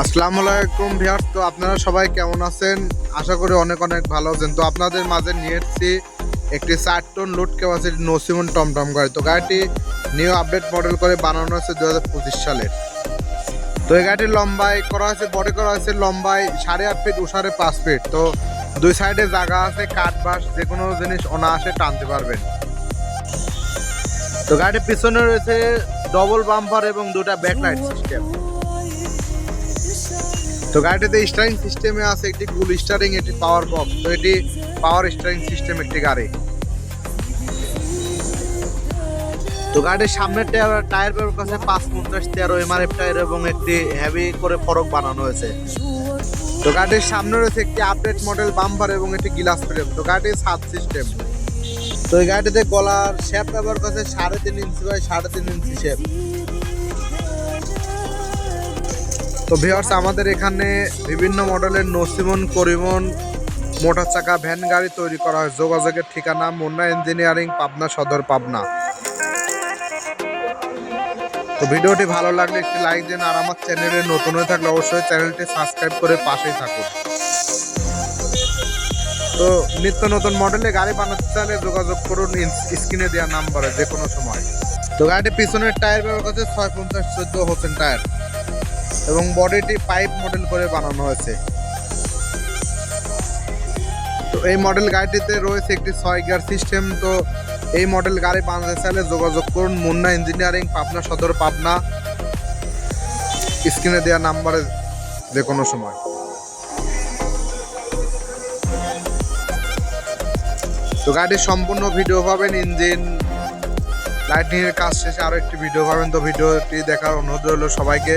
আসসালামু আলাইকুম ভিউয়ার্স তো আপনারা সবাই কেমন আছেন? আশা করি অনেক অনেক ভালো আছেন। তো আপনাদের মাঝে নিয়ে এসেছি একটি চার টন লোড ক্যাপাসিটি নসিমন টমটম গাড়ি। তো গাড়িটি নিউ আপডেট মডেল করে বানানো হয়েছে দু হাজার পঁচিশ সালে তো এই গাড়িটির লম্বাই করা হয়েছে বডি করা হয়েছে লম্বাই সাড়ে আট ফিট উসারে পাঁচ ফিট তো দুই সাইডে জায়গা আছে, কাঠ বাস যে কোনো জিনিস অনায়াসে টানতে পারবেন। তো গাড়িটির পিছনে রয়েছে ডবল বাম্পার এবং দুটা ব্যাকলাইট সিস্টেম তো গাড়িটিতে স্টারিং সিস্টেমে আছে একটি কুল স্টারিং একটি পাওয়ার বক্স তো এটি পাওয়ার স্টারিং সিস্টেম একটি গাড়ি। তো গাড়ির সামনের টায়ার টায়ার কাছে পাঁচ পঞ্চাশ তেরো এমআরএফ টায়ার এবং একটি হেভি করে ফরক বানানো হয়েছে। তো গাড়ির সামনে রয়েছে একটি আপডেট মডেল বাম্পার এবং একটি গ্লাস ফ্রেম তো গাড়ির সাত সিস্টেম তো এই গাড়িতে গলার শেপ ব্যবহার করছে সাড়ে তিন ইঞ্চি বাই সাড়ে তিন ইঞ্চি শেপ তো ভিউয়ার্স আমাদের এখানে বিভিন্ন মডেলের নসিমন, করিমন মোটর চাকা, ভ্যান গাড়ি তৈরি করা হয়। যোগাযোগের ঠিকানা মুন্না ইঞ্জিনিয়ারিং, পাবনা সদর, পাবনা। তো ভিডিওটি ভালো লাগলে একটি লাইক দিন আর আমার চ্যানেলে নতুন হয়ে থাকলে অবশ্যই চ্যানেলটি সাবস্ক্রাইব করে পাশেই থাকুন। তো নিত্য নতুন মডেলে গাড়ি বানাতে চাইলে যোগাযোগ করুন স্ক্রিনে দেওয়া নাম্বারে যে কোনো সময়। তো গাড়িটির পিছনের টায়ার ব্যবহার করছে ছয় পঞ্চাশ চোদ্দ হোসেন টায়ার এবং বডিটি পাইপ মডেল করে বানানো হয়েছে। তো এই মডেল গাড়িটিতে রয়েছে একটি ছয় গিয়ার সিস্টেম। তো এই মডেল গাড়ি বানাতে চাইলে যোগাযোগ করুন মুন্না ইঞ্জিনিয়ারিং, পাবনা সদর, পাবনা। স্ক্রিনে দেওয়া নাম্বারে যে কোনো সময়। তো গাড়ির সম্পূর্ণ ভিডিও পাবেন, ইঞ্জিন লাইটিং এর কাজ শেষে আরও একটি ভিডিও পাবেন। তো ভিডিওটি দেখার অনুরোধ রইল সবাইকে।